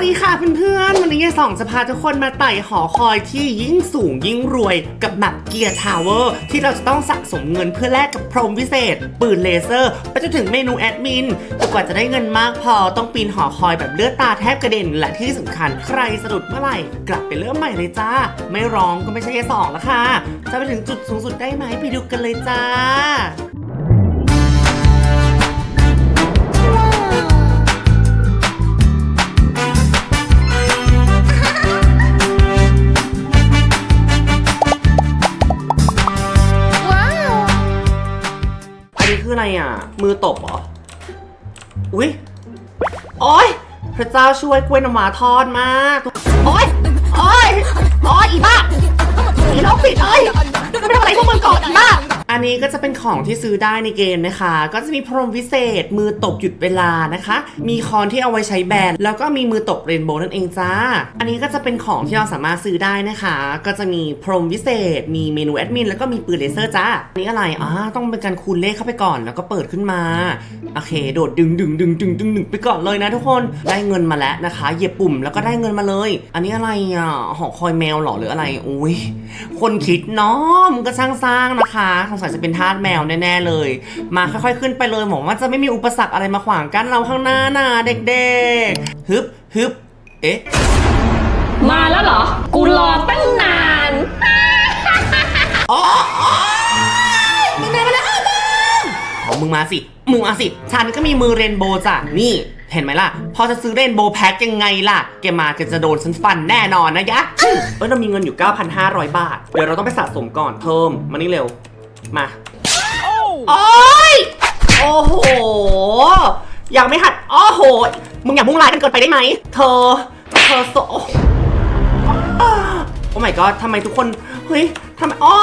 วัสดีค่ะเพื่อนๆ วันนี้ยายสองจะพาทุกคนมาไต่หอคอยที่ยิ่งสูงยิ่งรวยกับแมปเกียร์ทาวเวอร์ที่เราจะต้องสะสมเงินเพื่อแลกกับพรมวิเศษ ปืนเลเซอร์ ไปจนถึงเมนูแอดมินแต่กว่าจะได้เงินมากพอต้องปีนหอคอยแบบเลือดตาแทบกระเด็น และที่สำคัญใครสะดุดเมื่อไหร่ กลับไปเริ่มใหม่เลยจ้า ไม่ร้องก็ไม่ใช่ยายสองแล้วค่ะ จะไปถึงจุดสูงสุดได้ไหมไปดูกันเลยจ้า อะ มือตบเหรอ อุ๊ยโอ๊ยพระเจ้าช่วยกล้วยน้ำว้าทอดมาก ของที่ซื้อได้ในเกมนะคะ ก็จะมีพรมวิเศษ มือตบหยุดเวลานะคะ มีคอนที่เอาไว้ใช้แบนแล้วก็มีมือตบเรนโบว์นั่นเองจ้า อันนี้ก็จะเป็นของที่เราสามารถซื้อได้นะคะ ก็จะมีพรมวิเศษ มีเมนูแอดมินแล้วก็มีปืนเลเซอร์จ้าอันนี้อะไรอ่าต้องเป็นการคูณเลขเข้าไปก่อน แล้วก็เปิดขึ้นมาโอเค โดดดึงดึงดึงดึงดึงดึงไปก่อนเลยนะทุกคนได้เงินมาแล้วนะคะเหยียบปุ่มแล้วก็ได้เงินมาเลย อันนี้อะไรอะหอคอยแมวหรอหรืออะไรอุ้ยคนคิดเนาะมันก็ช่างสร้างนะคะสงสัยจะเป็นทาสแมวแน่ๆเลย มาค่อยๆขึ้นไปเลยหวังว่าจะไม่มีอุปสรรคอะไรมาขวางกั้นเราข้างหน้านะเด็กๆฮึบฮึบเอ๊ะมาแล้วเหรอ กูรอตั้งนานอ๋ออ๋อมึงไงมาแล้วมึงอ๋อมึงมาสิมึงมาสิ ฉันก็มีมือเรนโบว์จ้ะ นี่เห็นไหมล่ะ พอจะซื้อเรนโบว์แพ็คยังไงล่ะ แกมาแกจะโดนฉันฟันแน่นอนนะยะเอ้ยเรามีเงินอยู่ 9,500 บาท เดี๋ยวเราต้องไปสะสมก่อนเพิ่มมานี่เร็ว มา โอ้ย โอ้โห ยังไม่หัดโอ้โห มึงอย่ามุ่งร้ายกันเกินไปได้ไหม เธอ เธอโซโอ้ my god ทำไมทุกคน เฮ้ยทำไม โอ้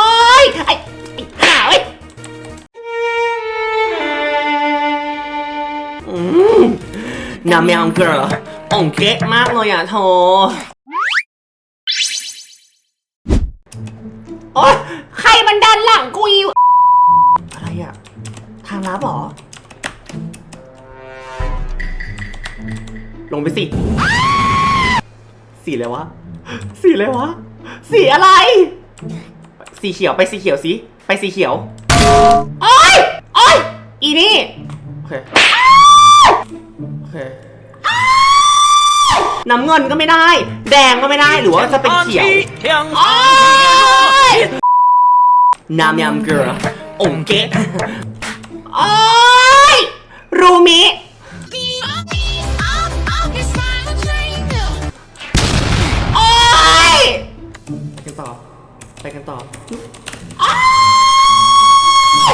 ย ไอ้ไอ้ห่าเอ้ยอืมน้ำแมวเกลืออ่องเก๊ะมากเลยอะโธโอ๊ยใครมันดันหลังกูอีว อะไรอะ ทางลับเหรอ ลงไปสิ สีอะไรวะ สีอะไรวะ สีอะไร สีเขียวไปสีเขียวสิ ไปสีเขียว โอ้ยโอ้ยอีนี่ โอเค โอเค น้ำเงินก็ไม่ได้ แดงก็ไม่ได้ หรือว่าจะเป็นเขียว โอ้ยน้ำยำเกลือองเกะโอ้ยรูมิโอ๊ยไปกันต่อ ไปกันต่ออ้าย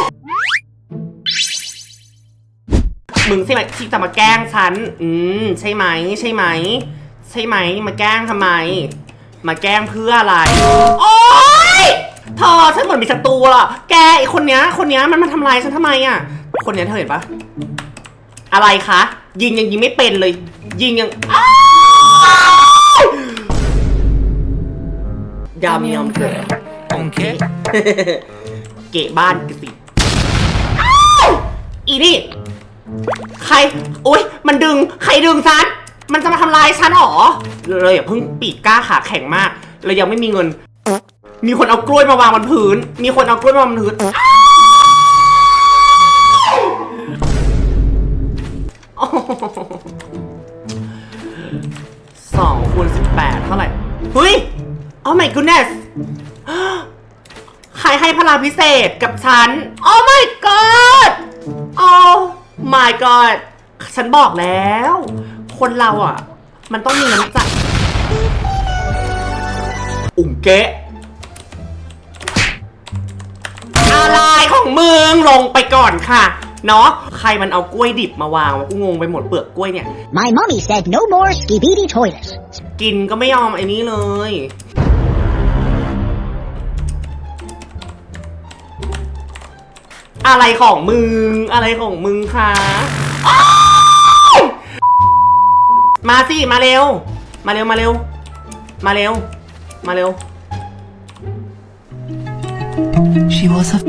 มึงใช่ไหมที่จะมาแกล้งฉัน อืม ใช่ไหม ใช่ไหม ใช่ไหม มาแกล้งทำไม มาแกล้งเพื่ออะไร โอ๊ย เธอฉันเหมือนมีศัตรูอะแกไอคนเนี้ย คนเนี้ยมันมาทำลายฉันทำไมอะคนเนี้ยเธอเห็นปะอะไรคะ ยิงยังยิงไม่เป็นเลย ยิงยังอ้าวยำยำเกลือโอเค เกะบ้านกันสิอ้าวอีนี่ ใครอุ้ยมันดึง ใครดึงฉัน มันจะมาทำลายฉันหรอเลยอย่าเพิ่งปีกกล้าขาแข็งมาก เรายังไม่มีเงิน มีคนเอากล้วยมาวางบนพื้น มีคนเอากล้วยมาวางบนพื้นสองคูณสิบแปดเท่าไหร่ เฮ้ย Oh my goodness ใครให้พลังพิเศษกับฉัน Oh my god Oh my god ฉันบอกแล้ว คนเราอะ มันต้องมีน้ำใจ อุ่งเกะ อะไรของมึงลงไปก่อนค่ะ เนาะใครมันเอากล้วยดิบมาวางวะกูงงไปหมดเปลือกกล้วยเนี่ย My mommy said no more skibidi toilets. กินก็ไม่ยอมไอ้นี้เลย อะไรของมึง อะไรของมึงคะอ้าวมาสิ มาเร็ว มาเร็ว มาเร็ว มาเร็ว มาเร็ว She was a ค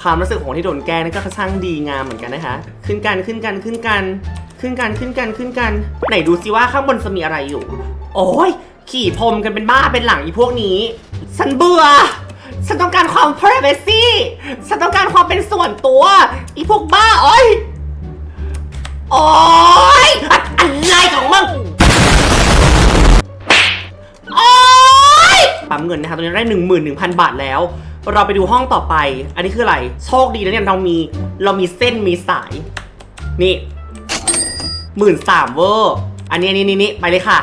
ความรู้สึกของคนที่โดนแกล้งนั่นก็ค่อนข้างดีงามเหมือนกันนะคะ ขึ้นกันขึ้นกันขึ้นกัน ขึ้นกันขึ้นกันขึ้นกัน ไหนดูสิว่าข้างบนจะมีอะไรอยู่ โอ้ยขี่พรมกันเป็นบ้าเป็นหลังอีพวกนี้ ฉันเบื่อ ฉันต้องการความ privacy ฉันต้องการความเป็นส่วนตัว อีพวกบ้าโอ้ยโอ้ นนะคะตอนนี้ได้ 11,000 บาทแล้ว เราไปดูห้องต่อไป อันนี้คืออะไร โชคดีนะเนี่ยเรามีเรามีเส้นมีสาย นี่หมื่นสามเวอร์อันนี้อันนี่นี่นี่ไปเลยค่ะ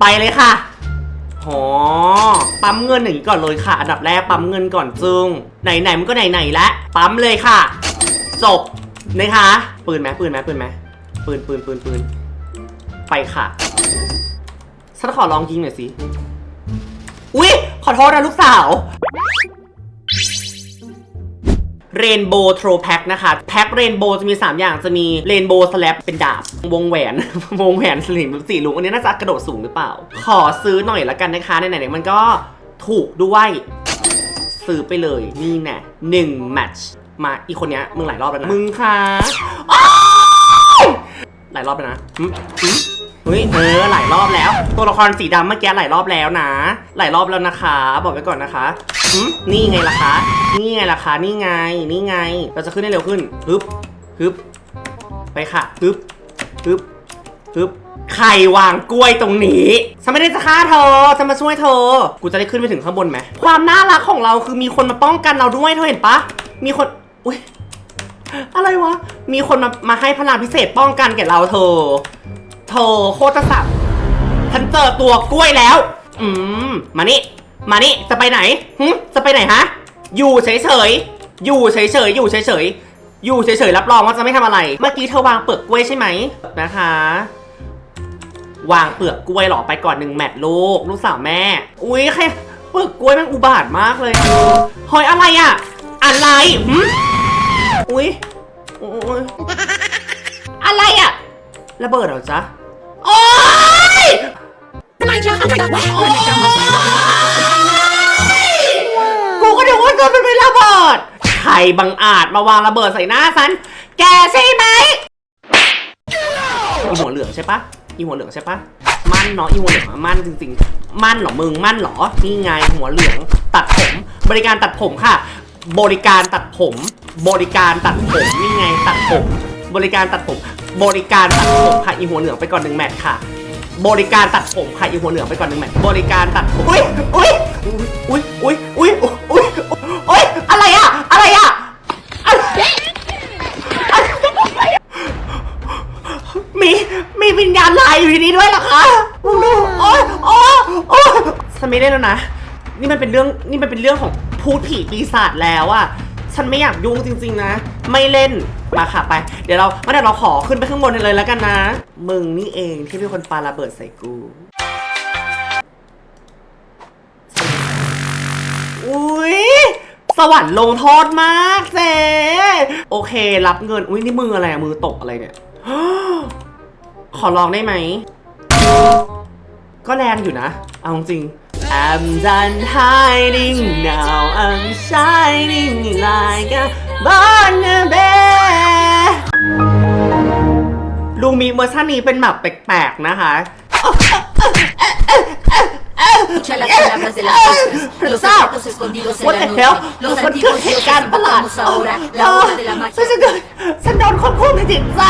ไปเลยค่ะอ๋อปั๊มเงินอย่งก่อนเลยค่ะ อันดับแรกปั๊มเงินก่อนจึงไหนไหนมันก็ไหนไหนแล้วปั๊มเลยค่ะจบนะคะปืนไหมปืนไหมปืนไหมปืนปืนปืนปืนไปค่ะฉันขอลองยิงหน่อยสิ อุ๊ย ขอโทษนะลูกสาวเรนโบว์โทรแพ็คนะคะ แพ็คเรนโบว์จะมี 3 อย่างจะมีเรนโบว์สแลปเป็นดาบ วงแหวน วงแหวนสลิมสีลุงอันนี้น่าจะกระโดดสูงหรือเปล่า ขอซื้อหน่อยละกันนะคะ ไหนๆมันก็ถูกด้วย ซื้อไปเลย นี่แน่หนึ่งแมตช์มาอีกคนเนี้ยมึงหลายรอบแล้วนะ มึงคะหลายรอบแล้วนะ เฮ้ยเออหลายรอบแล้ว ตัวละครสีดำเมื่อกี้หลายรอบแล้วนะ หลายรอบแล้วนะคะ บอกไว้ก่อนนะคะนี่ไงล่ะคะนี่ไงล่ะคะนี่ไงนี่ไง เราจะขึ้นได้เร็วขึ้นฮึบฮึบไปค่ะฮึบฮึบฮึบใครวางกล้วยตรงนี้ฉันไม่ได้จะฆ่าเธอจะมาช่วยเธอ กูจะได้ขึ้นไปถึงข้างบนไหม ความน่ารักของเราคือมีคนมาป้องกันเราด้วยเธอเห็นปะ มีคน อุ้ยอะไรวะ มีคนมามาให้พลังพิเศษป้องกันแก่เราเธอ อโคตรสับฉันเจอตัวกล้วยแล้ว อืม มานี่ มานี่ จะไปไหนหึจะไปไหนฮะ อยู่เฉยๆ อยู่เฉยๆ อยู่เฉยๆ อยู่เฉยๆ รับรองว่าจะไม่ทำอะไร เมื่อกี้เธอวางเปลือกกล้วยใช่ไหมนะคะ วางเปลือกกล้วยเหรอไปก่อนหนึ่งแมตช์ลูก ลูกสาวแม่ อุ้ยใครเปลือกกล้วยมันอุบาทมากเลยเฮ้ยอะไรอะอะไรหึอุ้ยอะไรอะระเบิดเหรอจ๊ะ ยกูก็นึกว่าจะเป็นระเบิดใครบังอาจมาวางระเบิดใส่หน้าฉัน แกใช่ไหมอีหัวเหลืองใช่ปะอีหัวเหลืองใช่ปะมั่นเนาะอีหัวเหลืองอะมั่นจริงๆ มั่นเหรอมึงมั่นเหรอนี่ไงหัวเหลืองตัดผม บริการตัดผมค่ะ บริการตัดผม บริการตัดผมนี่ไงตัดผม บริการตัดผม บริการตัดผมค่ะอีหัวเหลืองไปก่อนหนึ่งแมตช์ค่ะ บริการตัดผมค่ะอีหัวเหลืองไปก่อนหนึ่งแมตช์บริการตัดผมอุ้ยอุ้ยอุ้ยอุ้ยอุ้ยอุ้ยอุ้ยอะไรอะอะไรอะอะไรมีมีวิญญาณลายอยู่ในนี้ด้วยเหรอคะมึงดูโอ๊ยโอ๊ยโอ๊ยฉันไม่ได้แล้วนะ นี่มันเป็นเรื่องนี่มันเป็นเรื่องของพูดผีปีศาจแล้วอะฉันไม่อยากยุ่งจริง ๆ นะ ไม่เล่นมาค่ะไป เดี๋ยวเรามาเดี๋ยวเราขอขึ้นไปข้างบนเลยแล้วกันนะ มึงนี่เองที่เป็นคนปาระเบิดใส่กูอุ้ยสวรรค์ลงโทษมากเจ๊โอเค รับเงิน อุ้ยนี่มืออะไรอะมือตกอะไรเนี่ย ขอลองได้ไหม ก็แรงอยู่นะ เอาจริง I'm done hiding now I'm shining like a Barnaby ลุงมีเวอร์ชันนี้เป็นแบบแปลกๆนะคะ Escucha las palabras de las voces, los secretos escondidos en What la the noche, hell? los มันเกิด antiguos เหตุ dioses การณ์ประหลาด invocamos ahora, เอ la อ hora de la ฉัน magia. จะโดนฉันโดนควบคุมจิตใจ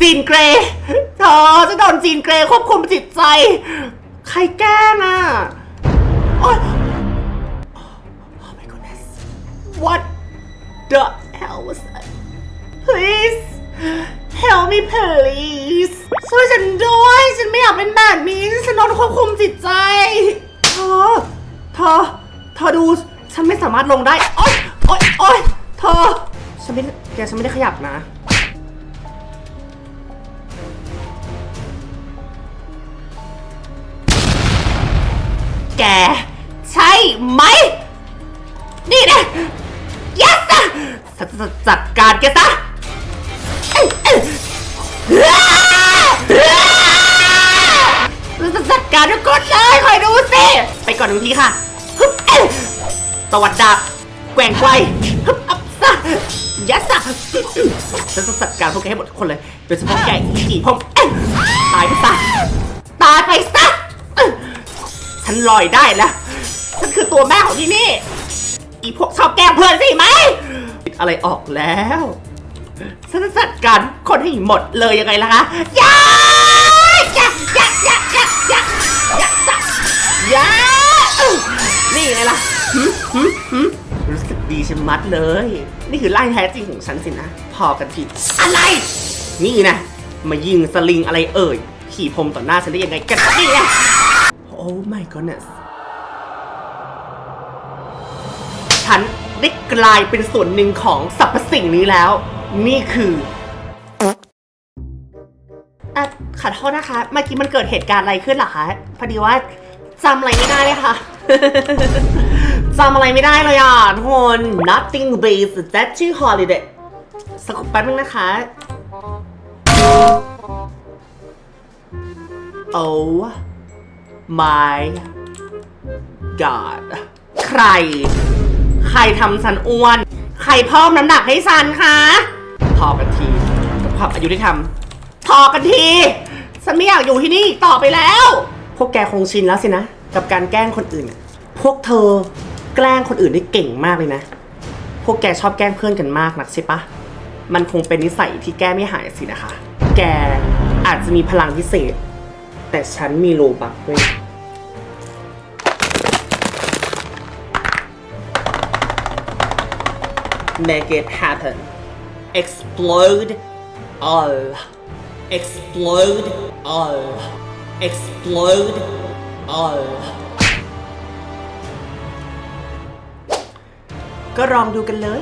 จีนเกรย์เธอจะโดนจีนเกรย์ควบคุมจิตใจ ใครแกล้งอะโอ๊ย Oh my goodness What the hell was that Please Help me please ช่วยฉันด้วย ฉันไม่อยากเป็นแบบนี้ ฉันนอนควบคุมจิตใจ เธอ เธอ เธอดู ฉันไม่สามารถลงได้ โอ๊ยโอ๊ยโอ๊ยเธอ ฉันไม่ได้แกฉันไม่ได้ขยับนะ จัดการแกซะจัดการทุกคนเลยคอยดูสิ ไปก่อนหนึ่งทีค่ะฮึบตวัดดาบแกว่งไกวฮึบอัพไซะยัดซะฉันจะจัดการพวกแกให้หมดทุกคนเลย โดยเฉพาะแกอีผีผมตายไปซะ ตายไปซะ ฉันลอยได้แล้ว ฉันคือตัวแม่ของที่นี่ อีพวกชอบแกล้งเพื่อนสิไหม อะไรออกแล้วฉันจัดการคนให้หมดเลยยังไงล่ะคะยาย่าย่าย่าย่าย่าย่าย่าอย่านี่ไงล่ะรู้สึกดีชะมัดเลย นี่คือไล่แท้จริงของฉันสินะ พอกันทีอะไร นี่นะ มายิงสลิงอะไรเอ่ย ขี่พรมต่อหน้าฉันได้ยังไงกันนี่ไง Oh my goodness ฉัน ได้กลายเป็นส่วนหนึ่งของสรรพสิ่งนี้แล้ว นี่คืออะขอโทษนะคะ เมื่อกี้มันเกิดเหตุการณ์อะไรขึ้นเหรอคะ พอดีว่าจำอะไรไม่ได้เลยค่ะ จำอะไรไม่ได้เลยอะทุกคน nothing beats that to holiday สักแป๊บนึงนะคะ Oh my god ใคร ใครทำฉันอ้วน ใครเพิ่มน้ำหนักให้ฉันคะพอกันทีกับความอายุที่ทำพอกันทีฉันไม่อยากอยู่ที่นี่อีกต่อไปแล้ว พวกแกคงชินแล้วสินะ กับการแกล้งคนอื่นน่ะพวกเธอแกล้งคนอื่นได้เก่งมากเลยนะ พวกแกชอบแกล้งเพื่อนกันมากนักใช่ปะมันคงเป็นนิสัยที่แก้ไม่หายสินะคะ แกอาจจะมีพลังพิเศษ แต่ฉันมีโลบักด้วย make it happen explode all explode all explode all ก็ลองดูกันเลย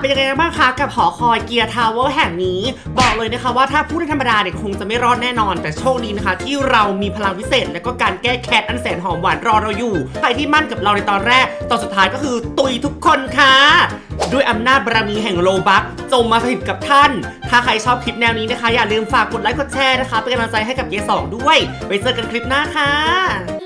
เป็นยังไงบ้างคะกับหอคอยเกียร์ทาวเวอร์แห่งนี้ บอกเลยนะคะว่าถ้าพูดในธรรมดาเนี่ยคงจะไม่รอดแน่นอน แต่โชคดีนะคะ ที่เรามีพลังวิเศษ และก็การแก้แค้นอันแสนหอมหวานรอเราอยู่ ใครที่มั่นกับเราในตอนแรก ตอนสุดท้ายก็คือตุยทุกคนค่ะ ด้วยอำนาจบารมีแห่งโลบักจงมาสถิตกับท่าน ถ้าใครชอบคลิปแนวนี้นะคะ อย่าลืมฝากกดไลค์กดแชร์นะคะเป็นกำลังใจให้กับเยสองด้วยไว้เจอกันคลิปหน้าค่ะ